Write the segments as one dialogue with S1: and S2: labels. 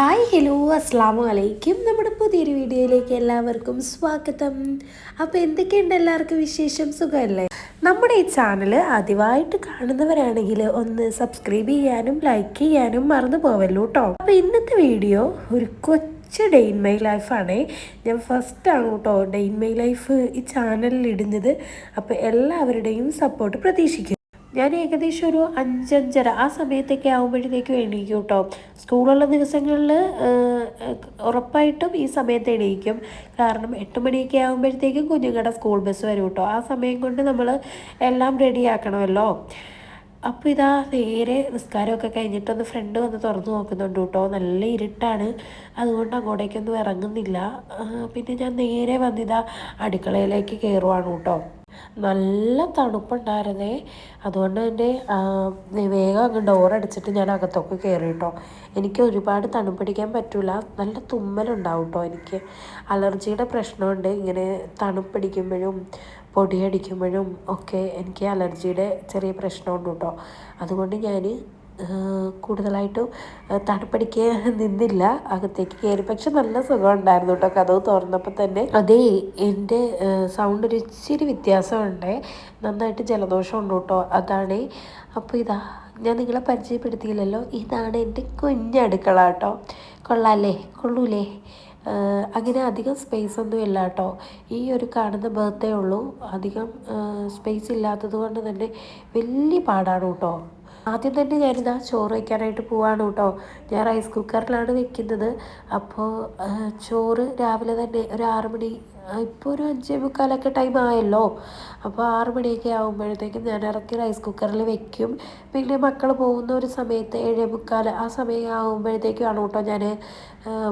S1: Hi hello അസ്സാമു അലൈക്കും. നമ്മുടെ പുതിയൊരു വീഡിയോയിലേക്ക് എല്ലാവർക്കും സ്വാഗതം. അപ്പോൾ എന്തൊക്കെയുണ്ട് എല്ലാവർക്കും വിശേഷം? സുഖമല്ലേ? നമ്മുടെ ഈ ചാനൽ ആദ്യമായിട്ട് കാണുന്നവരാണെങ്കിൽ ഒന്ന് സബ്സ്ക്രൈബ് ചെയ്യാനും ലൈക്ക് ചെയ്യാനും മറന്നു പോവല്ലോ കേട്ടോ അപ്പോൾ ഇന്നത്തെ വീഡിയോ ഒരു കൊച്ചു ഡേ ഇൻ മൈ ലൈഫാണേ ഞാൻ ഫസ്റ്റാണ് കേട്ടോ ഡേ ഇൻ മൈ ലൈഫ് ഈ ചാനലിൽ ഇടുന്നത്. അപ്പോൾ എല്ലാവരുടെയും സപ്പോർട്ട് പ്രതീക്ഷിക്കുന്നു. ഞാൻ ഏകദേശം ഒരു അഞ്ചഞ്ചര ആ സമയത്തൊക്കെ ആകുമ്പോഴത്തേക്കും എണീക്കും കേട്ടോ സ്കൂളുള്ള ദിവസങ്ങളിൽ ഉറപ്പായിട്ടും ഈ സമയത്ത് എണീക്കും. കാരണം എട്ട് മണിയൊക്കെ ആകുമ്പോഴത്തേക്കും കുഞ്ഞുങ്ങളുടെ സ്കൂൾ ബസ് വരും കേട്ടോ ആ സമയം കൊണ്ട് നമ്മൾ എല്ലാം റെഡിയാക്കണമല്ലോ അപ്പോൾ ഇതാ നേരെ നിസ്കാരമൊക്കെ കഴിഞ്ഞിട്ടൊന്ന് ഫ്രണ്ട് വന്ന് തുറന്നു നോക്കുന്നുണ്ട് കേട്ടോ നല്ല ഇരുട്ടാണ്. അതുകൊണ്ട് അങ്ങോട്ടേക്കൊന്നും ഇറങ്ങുന്നില്ല. പിന്നെ ഞാൻ നേരെ വന്നിതാ അടുക്കളയിലേക്ക് കയറുവാണ് കേട്ടോ നല്ല തണുപ്പുണ്ടായിരുന്നേ. അതുകൊണ്ട് തന്നെ വേഗം അങ്ങ് ഡോർ അടിച്ചിട്ട് ഞാൻ അകത്തൊക്കെ കയറി കേട്ടോ എനിക്ക് ഒരുപാട് തണുപ്പിടിക്കാൻ പറ്റില്ല നല്ല തുമ്മലുണ്ടാവും കേട്ടോ എനിക്ക്. അലർജിയുടെ പ്രശ്നമുണ്ട്. ഇങ്ങനെ തണുപ്പടിക്കുമ്പോഴും പൊടിയടിക്കുമ്പോഴും ഒക്കെ എനിക്ക് അലർജിയുടെ ചെറിയ പ്രശ്നമുണ്ട് കേട്ടോ അതുകൊണ്ട് ഞാൻ കൂടുതലായിട്ടും തണുപ്പടിക്കാൻ നിന്നില്ല അകത്തേക്ക് കയറി. പക്ഷെ നല്ല സുഖം ഉണ്ടായിരുന്നു കേട്ടോ കഥവ് തുറന്നപ്പോൾ തന്നെ. അതേ എന്റെ സൗണ്ട് ഒരു ഇച്ചിരി വ്യത്യാസമുണ്ട്. നന്നായിട്ട് ജലദോഷം ഉണ്ട് കേട്ടോ അതാണ്. അപ്പോൾ ഇതാ ഞാൻ നിങ്ങളെ പരിചയപ്പെടുത്തിയില്ലല്ലോ ഇതാണ് എന്റെ കുഞ്ഞടുക്കള കേട്ടോ. കൊള്ളാല്ലേ കൊള്ളൂലേ. അങ്ങനെ അധികം സ്പേസ് ഒന്നും ഇല്ല കേട്ടോ. ഈ ഒരു കാണുന്ന ബർത്ത്ഡേ ഉള്ളൂ അധികം സ്പേസ് ഇല്ലാത്തത് കൊണ്ട് തന്നെ വലിയ പാടാണ് കേട്ടോ. ആദ്യം തന്നെ ഞാനിതാ ചോറ് വയ്ക്കാനായിട്ട് പോവാണ് കേട്ടോ. ഞാൻ റൈസ് കുക്കറിലാണ് വെക്കുന്നത് അപ്പോൾ ചോറ് രാവിലെ തന്നെ ഒരു ആറ് മണി ഇപ്പോൾ ഒരു അഞ്ചേ മുക്കാലൊക്കെ ടൈം ആയല്ലോ. അപ്പോൾ ആറ് മണിയൊക്കെ ആകുമ്പോഴത്തേക്കും ഞാൻ ഇറക്കി റൈസ് കുക്കറിൽ വെക്കും പിന്നെ മക്കൾ പോകുന്ന ഒരു സമയത്ത് ഏഴേ മുക്കാൽ ആ സമയം ആകുമ്പോഴത്തേക്കുമാണ് കേട്ടോ ഞാൻ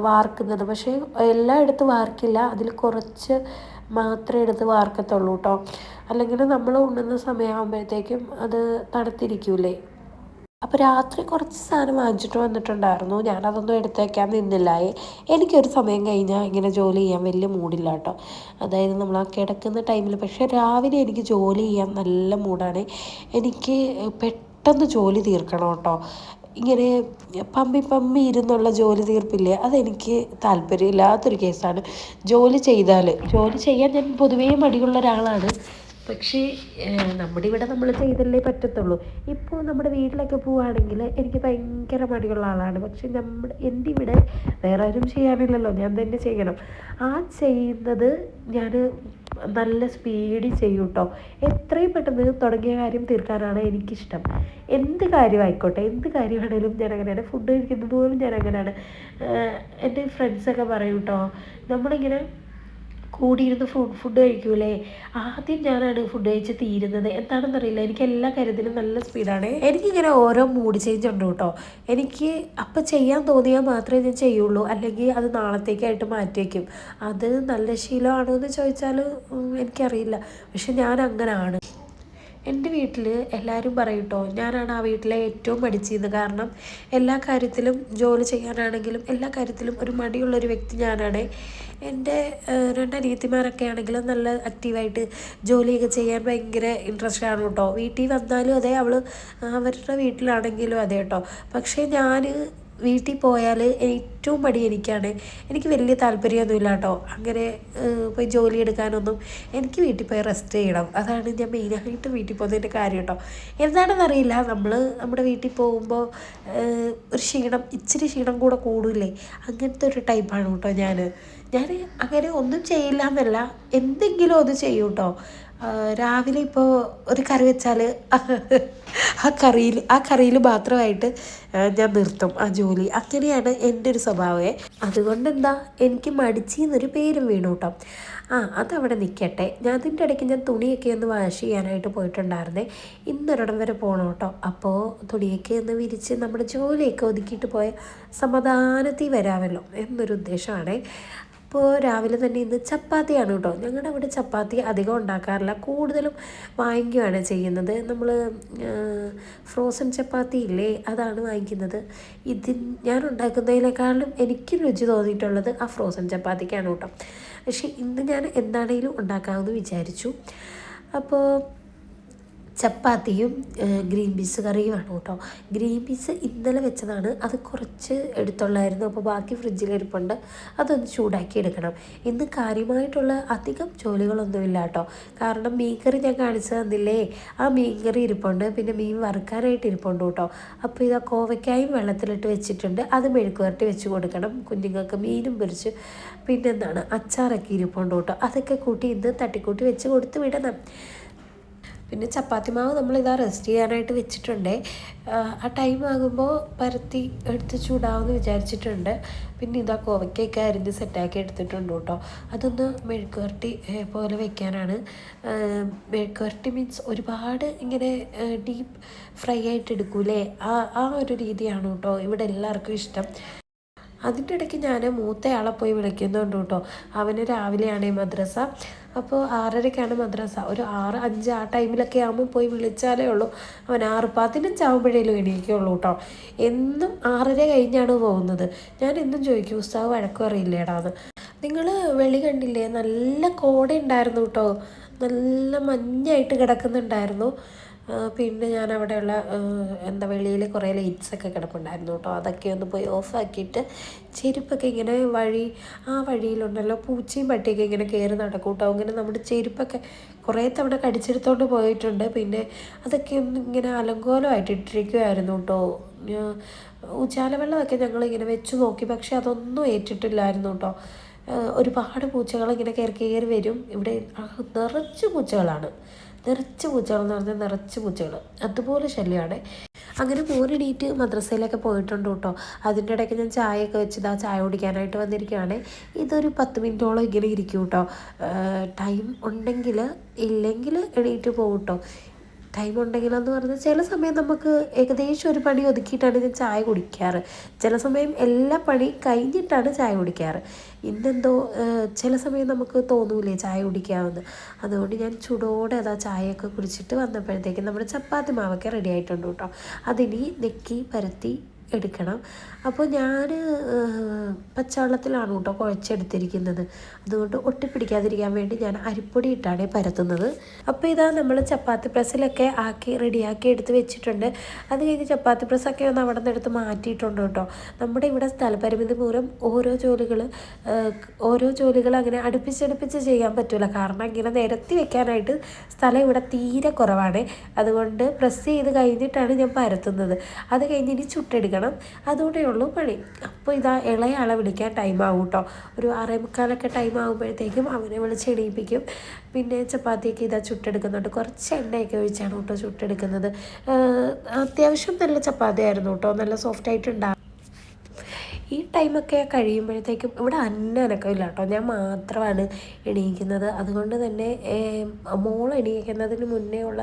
S1: വാർക്കുന്നത്. പക്ഷേ എല്ലായിടത്തും വാർക്കില്ല. അതിൽ കുറച്ച് മാത്രമേ എടുത്ത് വാർക്കത്തുള്ളൂ കേട്ടോ. അല്ലെങ്കിൽ നമ്മൾ ഉണ്ണുന്ന സമയമാകുമ്പോഴത്തേക്കും അത് തണുത്തിരിക്കൂലേ അപ്പോൾ രാത്രി കുറച്ച് സാധനം വാങ്ങിച്ചിട്ട് വന്നിട്ടുണ്ടായിരുന്നു. ഞാനതൊന്നും എടുത്തേക്കാൻ നിന്നില്ലായേ എനിക്കൊരു സമയം കഴിഞ്ഞാൽ ഇങ്ങനെ ജോലി ചെയ്യാൻ വലിയ മൂഡില്ല കേട്ടോ. അതായത് നമ്മൾ ആ കിടക്കുന്ന ടൈമിൽ പക്ഷേ രാവിലെ എനിക്ക് ജോലി ചെയ്യാൻ നല്ല മൂഡാണ്. എനിക്ക് പെട്ടെന്ന് ജോലി തീർക്കണം കേട്ടോ. ഇങ്ങനെ പമ്പി പമ്പി ഇരുന്നുള്ള ജോലി തീർപ്പില്ലേ? അതെനിക്ക് താല്പര്യമില്ലാത്തൊരു കേസാണ്. ജോലി ചെയ്താൽ ജോലി ചെയ്യാൻ ഞാൻ പൊതുവേ മടിയുള്ള ഒരാളാണ്. പക്ഷേ നമ്മുടെ ഇവിടെ നമ്മൾ ചെയ്തല്ലേ പറ്റത്തുള്ളൂ. ഇപ്പോൾ നമ്മുടെ വീട്ടിലൊക്കെ പോവുകയാണെങ്കിൽ എനിക്ക് ഭയങ്കര മടിയുള്ള ആളാണ്. പക്ഷേ നമ്മുടെ എന്റെ ഇവിടെ വേറെ ആരും ചെയ്യാനില്ലല്ലോ. ഞാൻ തന്നെ ചെയ്യണം. ആ ചെയ്യുന്നത് ഞാൻ നല്ല സ്പീഡിൽ ചെയ്യും കേട്ടോ എത്രയും പെട്ടെന്ന് തുടങ്ങിയ കാര്യം തീർക്കാനാണ് എനിക്കിഷ്ടം. എന്ത് കാര്യമായിക്കോട്ടെ എന്ത് കാര്യമാണേലും ഞാൻ അങ്ങനെയാണ് ഫുഡ് കഴിക്കുന്നത് പോലും ഞാൻ അങ്ങനെയാണ് എന്റെ ഫ്രണ്ട്സൊക്കെ പറയും കേട്ടോ നമ്മളിങ്ങനെ കൂടിയിരുന്ന് ഫുഡ് ഫുഡ് കഴിക്കൂലേ? ആദ്യം ഞാനാണ് ഫുഡ് കഴിച്ച് തീരുന്നത്. എന്താണെന്നറിയില്ല എനിക്ക് എല്ലാ കാര്യത്തിലും നല്ല സ്പീഡാണ് എനിക്കിങ്ങനെ ഓരോ മൂഡ് ചേഞ്ച് ഉണ്ട് കേട്ടോ. എനിക്ക് അപ്പം ചെയ്യാൻ തോന്നിയാൽ മാത്രമേ ഞാൻ ചെയ്യുള്ളൂ. അല്ലെങ്കിൽ അത് നാളത്തേക്കായിട്ട് മാറ്റി വയ്ക്കും അത് നല്ല ശീലമാണോ എന്ന് ചോദിച്ചാൽ എനിക്കറിയില്ല. പക്ഷെ ഞാൻ അങ്ങനെയാണ് എന്റെ വീട്ടിൽ എല്ലാവരും പറയും കേട്ടോ ഞാനാണ് ആ വീട്ടിലെ ഏറ്റവും മടിച്ചത് കാരണം എല്ലാ കാര്യത്തിലും ജോലി ചെയ്യാനാണെങ്കിലും എല്ലാ കാര്യത്തിലും ഒരു മടിയുള്ളൊരു വ്യക്തി ഞാനാണ്. എന്റെ രണ്ട് അനിയത്തിമാരൊക്കെ ആണെങ്കിലും നല്ല ആക്റ്റീവായിട്ട് ജോലിയൊക്കെ ചെയ്യാൻ ഭയങ്കര ഇൻട്രസ്റ്റ് ആണ് കേട്ടോ വീട്ടിൽ വന്നാലും അതെ അവൾ അവരുടെ വീട്ടിലാണെങ്കിലും അതെ കേട്ടോ പക്ഷേ ഞാൻ വീട്ടിൽ പോയാൽ ഏറ്റവും മടി എനിക്കാണ്. എനിക്ക് വലിയ താല്പര്യമൊന്നുമില്ല കേട്ടോ. അങ്ങനെ പോയി ജോലി എടുക്കാനൊന്നും എനിക്ക് വീട്ടിൽ പോയി റെസ്റ്റ് ചെയ്യണം. അതാണ് ഞാൻ മെയിനായിട്ട് വീട്ടിൽ പോകുന്നതിന്റെ കാര്യം കേട്ടോ. എന്താണെന്നറിയില്ല. നമ്മൾ നമ്മുടെ വീട്ടിൽ പോകുമ്പോൾ ഒരു ക്ഷീണം ഇച്ചിരി ക്ഷീണം കൂടെ കൂടില്ലേ അങ്ങനത്തെ ഒരു ടൈപ്പാണ് കേട്ടോ ഞാൻ ഞാൻ അങ്ങനെ ഒന്നും ചെയ്യില്ല എന്നല്ല. എന്തെങ്കിലും ഒന്ന് ചെയ്യും കേട്ടോ. രാവിലെ ഇപ്പോൾ ഒരു കറി വെച്ചാൽ ആ കറിയിൽ ആ കറിയിൽ മാത്രമായിട്ട് ഞാൻ നിർത്തും ആ ജോലി. അങ്ങനെയാണ് എന്റെ ഒരു സ്വഭാവമേ. അതുകൊണ്ട് എന്താ എനിക്ക് മടിച്ചി എന്നൊരു പേരും വീണു കേട്ടോ. ആ അതവിടെ നിൽക്കട്ടെ ഞാൻ അതിന്റെ ഇടയ്ക്ക് ഞാൻ തുണിയൊക്കെ ഒന്ന് വാഷ് ചെയ്യാനായിട്ട് പോയിട്ടുണ്ടായിരുന്നേ. ഇന്നൊരിടം വരെ പോകണം കേട്ടോ. അപ്പോൾ തുണിയൊക്കെ ഒന്ന് വിരിച്ച് നമ്മുടെ ജോലിയൊക്കെ ഒതുക്കിയിട്ട് പോയ സമാധാനത്തിൽ വരാമല്ലോ എന്നൊരു ഉദ്ദേശമാണേ. അപ്പോൾ രാവിലെ തന്നെ ഇന്ന് ചപ്പാത്തിയാണ് കേട്ടോ. ഞങ്ങളുടെ അവിടെ ചപ്പാത്തി അധികം ഉണ്ടാക്കാറില്ല. കൂടുതലും വാങ്ങിക്കുകയാണ് ചെയ്യുന്നത്. നമ്മൾ ഫ്രോസൺ ചപ്പാത്തി ഇല്ലേ? അതാണ് വാങ്ങിക്കുന്നത്. ഇതിൻ ഞാൻ ഉണ്ടാക്കുന്നതിനേക്കാളും എനിക്ക് രുചി തോന്നിയിട്ടുള്ളത് ആ ഫ്രോസൺ ചപ്പാത്തിക്കാണ് കേട്ടോ. പക്ഷേ ഇന്ന് ഞാൻ എന്താണെങ്കിലും ഉണ്ടാക്കാമെന്ന് വിചാരിച്ചു. അപ്പോൾ ചപ്പാത്തിയും ഗ്രീൻ പീസ് കറിയുമാണ് കേട്ടോ. ഗ്രീൻ പീസ് ഇന്നലെ വെച്ചതാണ്. അത് കുറച്ച് എടുത്തുള്ളായിരുന്നു. അപ്പോൾ ബാക്കി ഫ്രിഡ്ജിൽ ഫ്രിഡ്ജിലിരിപ്പുണ്ട് അതൊന്ന് ചൂടാക്കി എടുക്കണം. ഇന്ന് കാര്യമായിട്ടുള്ള അധികം ജോലികളൊന്നുമില്ല കേട്ടോ. കാരണം മീൻകറി ഞാൻ കാണിച്ചു തന്നില്ലേ? ആ മീൻകറി ഇരിപ്പുണ്ട്. പിന്നെ മീൻ വറുക്കാനായിട്ട് ഇരിപ്പുണ്ട് കേട്ടോ. അപ്പോൾ ഇതാ കോവയ്ക്കായും വെള്ളത്തിലിട്ട് വെച്ചിട്ടുണ്ട്. അത് മെഴുക്കുവരട്ടി വെച്ച് കൊടുക്കണം. കുഞ്ഞുങ്ങൾക്ക് മീനും പൊരിച്ച്. പിന്നെന്താണ്? അച്ചാറൊക്കെ ഇരിപ്പുണ്ട് കേട്ടോ. അതൊക്കെ കൂട്ടി ഇന്ന് തട്ടിക്കൂട്ടി വെച്ച് കൊടുത്ത് വിടണം. പിന്നെ ചപ്പാത്തി മാവ് നമ്മൾ ഇതാ റെസ്റ്റ് ചെയ്യാനായിട്ട് വെച്ചിട്ടുണ്ട്. ആ ടൈം ആകുമ്പോൾ പരത്തി എടുത്ത് ചൂടാവുമെന്ന് വിചാരിച്ചിട്ടുണ്ട്. പിന്നെ ഇതാ കോവയ്ക്കൊക്കെ അരിഞ്ഞ് സെറ്റാക്കി എടുത്തിട്ടുണ്ട് കേട്ടോ അതൊന്ന് മെഴുക്കുവരട്ടി പോലെ വെക്കാനാണ്. മെഴുക്കുവരട്ടി മീൻസ് ഒരുപാട് ഇങ്ങനെ ഡീപ്പ് ഫ്രൈ ആയിട്ട് എടുക്കൂലേ? ആ ആ ഒരു രീതിയാണ് കേട്ടോ ഇവിടെ എല്ലാവർക്കും ഇഷ്ടം. അതിന്റെ ഇടയ്ക്ക് ഞാൻ മൂത്തയാളെ പോയി വിളിക്കുന്നുണ്ട് കേട്ടോ. അവന് രാവിലെയാണ് മദ്രസ. അപ്പോൾ ആറരയ്ക്കാണ് മദ്രസ. ഒരു ആറ് അഞ്ച് ആ ടൈമിലൊക്കെ ആകുമ്പോൾ പോയി വിളിച്ചാലേ ഉള്ളൂ. അവൻ ആറ് പതിനഞ്ചാവുമ്പോഴേലും എണീക്കുള്ളൂ കേട്ടോ. എന്നും ആറര കഴിഞ്ഞാണ് പോകുന്നത്. ഞാൻ എന്നും ചോദിക്കും ഉസ്താവ് വഴക്കും അറിയില്ലേടാന്ന് നിങ്ങൾ വെളി കണ്ടില്ലേ? നല്ല കോട ഉണ്ടായിരുന്നു കേട്ടോ. നല്ല മഞ്ഞായിട്ട് കിടക്കുന്നുണ്ടായിരുന്നു. പിന്നെ ഞാൻ അവിടെയുള്ള എന്താ വെളിയിൽ കുറേ ലൈറ്റ്സൊക്കെ കിടപ്പുണ്ടായിരുന്നു കേട്ടോ. അതൊക്കെ ഒന്ന് പോയി ഓഫാക്കിയിട്ട് ചെരുപ്പൊക്കെ ഇങ്ങനെ വഴി ആ വഴിയിലുണ്ടല്ലോ പൂച്ചയും പട്ടിയൊക്കെ ഇങ്ങനെ കയറി നടക്കും കേട്ടോ. അങ്ങനെ നമ്മുടെ ചെരുപ്പൊക്കെ കുറേ തവണ കടിച്ചെടുത്തോണ്ട് പോയിട്ടുണ്ട്. പിന്നെ അതൊക്കെ ഒന്ന് ഇങ്ങനെ അലങ്കോലമായിട്ട് ഇട്ടിരിക്കുമായിരുന്നു കേട്ടോ. ഞങ്ങൾ ഇങ്ങനെ വെച്ച് നോക്കി പക്ഷെ അതൊന്നും ഏറ്റിട്ടില്ലായിരുന്നു കേട്ടോ. ഒരുപാട് പൂച്ചകൾ ഇങ്ങനെ കയറി കയറി വരും. ഇവിടെ നിറച്ച് പൂച്ചകളാണ്. നിറച്ച് പൂച്ചകൾ എന്ന് പറഞ്ഞാൽ നിറച്ച് പൂച്ചകൾ. അതുപോലെ ശല്യമാണ് അങ്ങനെ മോനെണീറ്റ് മദ്രസയിലൊക്കെ പോയിട്ടുണ്ട് കേട്ടോ. അതിന്റെ ഇടയ്ക്ക് ഞാൻ ചായയൊക്കെ വെച്ചത് ആ ചായ കുടിക്കാനായിട്ട് വന്നിരിക്കുകയാണ്. ഇതൊരു പത്ത് മിനിറ്റോളം ഇങ്ങനെ ഇരിക്കും കേട്ടോ. ടൈം ഉണ്ടെങ്കിൽ ഇല്ലെങ്കിൽ എണീറ്റ് പോകും കേട്ടോ. ടൈം ഉണ്ടെങ്കിലെന്ന് പറഞ്ഞാൽ ചില സമയം നമുക്ക് ഏകദേശം ഒരു പണി ഒതുക്കിയിട്ടാണ് ഞാൻ ചായ കുടിക്കാറ്. ചില സമയം എല്ലാ പണി കഴിഞ്ഞിട്ടാണ് ചായ കുടിക്കാറ്. ഇന്നെന്തോ ചില സമയം നമുക്ക് തോന്നൂലേ ചായ കുടിക്കാമെന്ന്. അതുകൊണ്ട് ഞാൻ ചൂടോടെ അതാ ചായയൊക്കെ കുടിച്ചിട്ട് വന്നപ്പോഴത്തേക്കും നമ്മുടെ ചപ്പാത്തി മാവൊക്കെ റെഡി ആയിട്ടുണ്ട് കേട്ടോ. അതിനി നെക്കി പരത്തി എടുക്കണം. അപ്പോൾ ഞാൻ പച്ചവെള്ളത്തിലാണ് കേട്ടോ കുഴച്ചെടുത്തിരിക്കുന്നത്. അതുകൊണ്ട് ഒട്ടിപ്പിടിക്കാതിരിക്കാൻ വേണ്ടി ഞാൻ അരിപ്പൊടി ഇട്ടാണ് പരത്തുന്നത്. അപ്പോൾ ഇതാ നമ്മൾ ചപ്പാത്തി പ്രസ്സിലൊക്കെ ആക്കി റെഡിയാക്കി എടുത്ത് വെച്ചിട്ടുണ്ട്. അത് കഴിഞ്ഞ് ചപ്പാത്തി പ്രസ്സൊക്കെ ഒന്ന് അവിടെ നിന്ന് എടുത്ത് മാറ്റിയിട്ടുണ്ട് കേട്ടോ. നമ്മുടെ ഇവിടെ സ്ഥലപരിമിതി മൂലം ഓരോ ജോലികൾ ഓരോ ജോലികൾ അങ്ങനെ അടുപ്പിച്ചടുപ്പിച്ച് ചെയ്യാൻ പറ്റില്ല കാരണം ഇങ്ങനെ നിരത്തി വെക്കാനായിട്ട് സ്ഥലം ഇവിടെ തീരെ കുറവാണ്. അതുകൊണ്ട് പ്രസ് ചെയ്ത് കഴിഞ്ഞിട്ടാണ് ഞാൻ പരത്തുന്നത്. അത് കഴിഞ്ഞ് ഇനി ചുട്ടെടുക്കണം. അതുകൊണ്ടേ ഉള്ളൂ. പണി. അപ്പോൾ ഇതാ ഇളയ ആളെ വിളിക്കാൻ ടൈം ആവും കേട്ടോ ഒരു ആറേ മുക്കാലൊക്കെ ടൈം ആകുമ്പോഴത്തേക്കും അവനെ വിളിച്ച് എണീപ്പിക്കും. പിന്നെ ചപ്പാത്തിയൊക്കെ ഇതാ ചുട്ടെടുക്കുന്നുണ്ട്. കുറച്ച് എണ്ണയൊക്കെ ഒഴിച്ചാണ് കേട്ടോ ചുട്ടെടുക്കുന്നത്. അത്യാവശ്യം നല്ല ചപ്പാത്തി ആയിരുന്നു കേട്ടോ നല്ല സോഫ്റ്റ് ആയിട്ടുണ്ടാകും ഈ ടൈമൊക്കെ കഴിയുമ്പോഴത്തേക്കും ഇവിടെ അന്നനക്കമില്ല കേട്ടോ ഞാൻ മാത്രമാണ് എണീക്കുന്നത്. അതുകൊണ്ട് തന്നെ മോൾ എണീക്കുന്നതിന് മുന്നേ ഉള്ള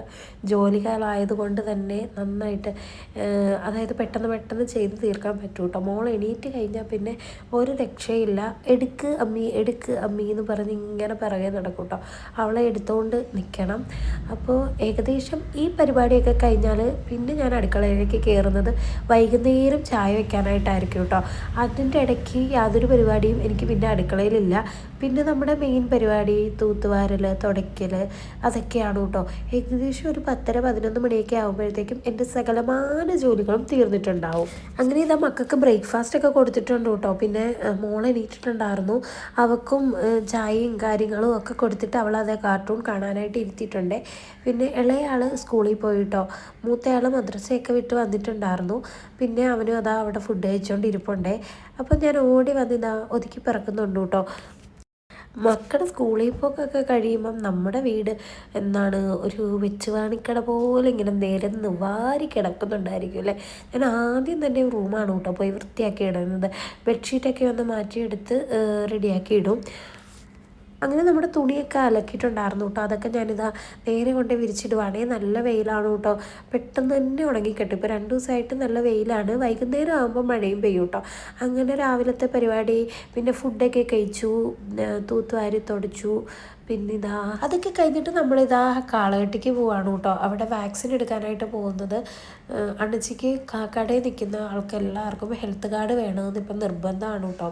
S1: ജോലികളായതുകൊണ്ട് തന്നെ നന്നായിട്ട് അതായത് പെട്ടെന്ന് പെട്ടെന്ന് ചെയ്ത് തീർക്കാൻ പറ്റും കേട്ടോ മോൾ എണീറ്റ് കഴിഞ്ഞാൽ പിന്നെ ഒരു രക്ഷയില്ല. എടുക്ക് അമ്മി എടുക്ക് അമ്മി എന്ന് പറഞ്ഞ് ഇങ്ങനെ പിറകെ നടക്കും കേട്ടോ അവളെ എടുത്തുകൊണ്ട് നിൽക്കണം അപ്പോൾ ഏകദേശം ഈ പരിപാടിയൊക്കെ കഴിഞ്ഞാൽ പിന്നെ ഞാൻ അടുക്കളയിലേക്ക് കയറുന്നത് വൈകുന്നേരം ചായ വയ്ക്കാനായിട്ടായിരിക്കും കേട്ടോ. അതിന്റെ ഇടയ്ക്ക് യാതൊരു പരിപാടിയും എനിക്ക് പിന്നെ അടുക്കളയിലില്ല. പിന്നെ നമ്മുടെ മെയിൻ പരിപാടി തൂത്തുവാരൽ തുടയ്ക്കൽ അതൊക്കെയാണ് കേട്ടോ ഏകദേശം ഒരു പത്തര പതിനൊന്ന് മണിയൊക്കെ ആകുമ്പോഴത്തേക്കും എന്റെ സകലമാന ജോലികളും തീർന്നിട്ടുണ്ടാവും. അങ്ങനെ ഇതാ മക്കൾക്ക് ബ്രേക്ക്ഫാസ്റ്റ് ഒക്കെ കൊടുത്തിട്ടുണ്ട് കേട്ടോ പിന്നെ മോൾ എണീറ്റിട്ടുണ്ടായിരുന്നു. അവക്കും ചായയും കാര്യങ്ങളും ഒക്കെ കൊടുത്തിട്ട് അവൾ അതേ കാർട്ടൂൺ കാണാനായിട്ട് ഇരുത്തിയിട്ടുണ്ട്. പിന്നെ ഇളയാൾ സ്കൂളിൽ പോയി കേട്ടോ മൂത്തയാൾ മദ്രസയൊക്കെ വിട്ട് വന്നിട്ടുണ്ടായിരുന്നു. പിന്നെ അവനും അതാ അവിടെ ഫുഡ് കഴിച്ചുകൊണ്ട് ഇരിപ്പുണ്ടേ അപ്പം ഞാൻ ഓടി വന്നിതാ ഒതുക്കി പിറക്കുന്നുണ്ട് കേട്ടോ മക്കളുടെ സ്കൂളിൽ പോക്കൊക്കെ കഴിയുമ്പം നമ്മുടെ വീട് എന്താണ് ഒരു വെച്ചുവാണിക്കട പോലെ ഇങ്ങനെ നിരന്ന് വാരി കിടക്കുന്നുണ്ടായിരിക്കും അല്ലേ? ഞാൻ ആദ്യം തന്നെ റൂമാണ് കേട്ടോ പോയി വൃത്തിയാക്കി ഇടുന്നത്. ബെഡ്ഷീറ്റൊക്കെ ഒന്ന് മാറ്റിയെടുത്ത് റെഡിയാക്കി ഇടും. അങ്ങനെ നമ്മുടെ തുണിയൊക്കെ അലക്കിയിട്ടുണ്ടായിരുന്നു കേട്ടോ. അതൊക്കെ ഞാനിതാ നേരെ കൊണ്ട് വിരിച്ചിടുവാണേ. നല്ല വെയിലാണ് കേട്ടോ. പെട്ടെന്ന് തന്നെ ഉണങ്ങിക്കെട്ടും. ഇപ്പോൾ രണ്ട് ദിവസമായിട്ട് നല്ല വെയിലാണ്. വൈകുന്നേരം ആകുമ്പോൾ മഴയും പെയ്യും കേട്ടോ. അങ്ങനെ രാവിലത്തെ പരിപാടി പിന്നെ ഫുഡൊക്കെ കഴിച്ചു തൂത്തുവാരി തുടച്ചു പിന്നെ ഇതാ അതൊക്കെ കഴിഞ്ഞിട്ട് നമ്മളിതാ കാളകെട്ടിക്ക് പോവാണ് കേട്ടോ. അവിടെ വാക്സിൻ എടുക്കാനായിട്ട് പോകുന്നത്. അണ്ണച്ചിക്ക് കടയിൽ നിൽക്കുന്ന ആൾക്കെല്ലാവർക്കും ഹെൽത്ത് കാർഡ് വേണമെന്ന് ഇപ്പം നിർബന്ധമാണ് കേട്ടോ.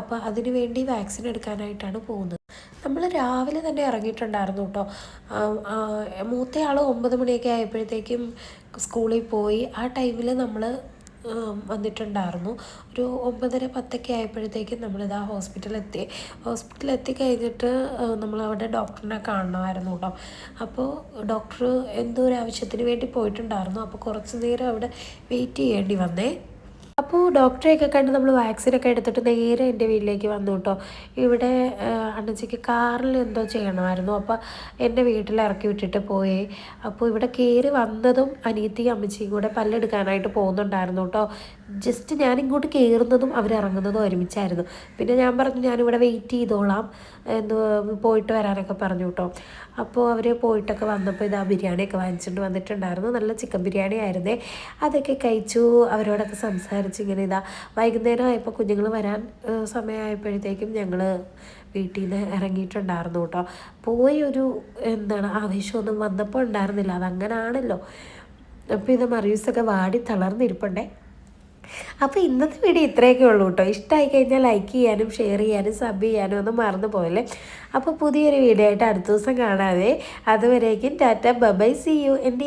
S1: അപ്പോൾ അതിനു വേണ്ടി വാക്സിൻ എടുക്കാനായിട്ടാണ് പോകുന്നത്. നമ്മൾ രാവിലെ തന്നെ ഇറങ്ങിയിട്ടുണ്ടായിരുന്നു കേട്ടോ. മൂത്തയാൾ ഒമ്പത് മണിയൊക്കെ ആയപ്പോഴത്തേക്കും സ്കൂളിൽ പോയി. ആ ടൈമിൽ നമ്മൾ വന്നിട്ടുണ്ടായിരുന്നു. ഒരു ഒമ്പതര പത്തൊക്കെ ആയപ്പോഴത്തേക്കും നമ്മളിതാ ഹോസ്പിറ്റലെത്തി. ഹോസ്പിറ്റലെത്തി കഴിഞ്ഞിട്ട് നമ്മൾ അവിടെ ഡോക്ടറിനെ കാണണമായിരുന്നു കേട്ടോ. അപ്പോൾ ഡോക്ടർ എന്തോ ഒരു ആവശ്യത്തിന് വേണ്ടി പോയിട്ടുണ്ടായിരുന്നു. അപ്പോൾ കുറച്ച് നേരം അവിടെ വെയിറ്റ് ചെയ്യേണ്ടി വന്നേ. അപ്പോൾ ഡോക്ടറെയൊക്കെ കണ്ട് നമ്മൾ വാക്സിനൊക്കെ എടുത്തിട്ട് നേരെ എന്റെ വീട്ടിലേക്ക് വന്നു കേട്ടോ. ഇവിടെ അണ്ണച്ചിക്ക് കാറിൽ എന്തോ ചെയ്യണമായിരുന്നു. അപ്പോൾ എന്റെ വീട്ടിൽ ഇറക്കി വിട്ടിട്ട് പോയി. അപ്പോൾ ഇവിടെ കയറി വന്നതും അനിയത്തിയും അമ്മച്ചിയും കൂടെ പല്ലെടുക്കാനായിട്ട് പോകുന്നുണ്ടായിരുന്നു കേട്ടോ. ജസ്റ്റ് ഞാൻ ഇങ്ങോട്ട് കയറുന്നതും അവരിറങ്ങുന്നതും ഒരുമിച്ചായിരുന്നു. പിന്നെ ഞാൻ പറഞ്ഞു ഞാനിവിടെ വെയിറ്റ് ചെയ്തോളാം. എന്ന് പോയിട്ട് വരാനൊക്കെ പറഞ്ഞു കേട്ടോ. അപ്പോൾ അവർ പോയിട്ടൊക്കെ വന്നപ്പോൾ ഇതാ ബിരിയാണിയൊക്കെ വാങ്ങിച്ചിട്ട് വന്നിട്ടുണ്ടായിരുന്നു. നല്ല ചിക്കൻ ബിരിയാണി ആയിരുന്നേ അതൊക്കെ കഴിച്ചു. അവരോടൊക്കെ സംസാരിച്ച് ഇങ്ങനെ ഇതാ വൈകുന്നേരം ആയപ്പോൾ കുഞ്ഞുങ്ങൾ വരാൻ സമയമായപ്പോഴത്തേക്കും ഞങ്ങൾ വീട്ടിൽ നിന്ന് ഇറങ്ങിയിട്ടുണ്ടായിരുന്നു കേട്ടോ. പോയി ഒരു എന്താണ് ആവേശമൊന്നും വന്നപ്പോൾ ഉണ്ടായിരുന്നില്ല. അതങ്ങനാണല്ലോ. അപ്പോൾ ഇത് മറിയൂസൊക്കെ വാടി തളർന്നിരിപ്പുണ്ടേ. അപ്പോൾ ഇന്നത്തെ വീഡിയോ ഇത്രയൊക്കെ ഉള്ളൂ കേട്ടോ. ഇഷ്ടമായി കഴിഞ്ഞാൽ ലൈക്ക് ചെയ്യാനും ഷെയർ ചെയ്യാനും സബ് ചെയ്യാനും ഒന്നും മറന്നു പോയല്ലേ അപ്പോൾ പുതിയൊരു വീഡിയോ ആയിട്ട് അടുത്ത ദിവസം കാണാതെ അതുവരേക്കും ടാറ്റ. ബബൈ. C U. എന്റെ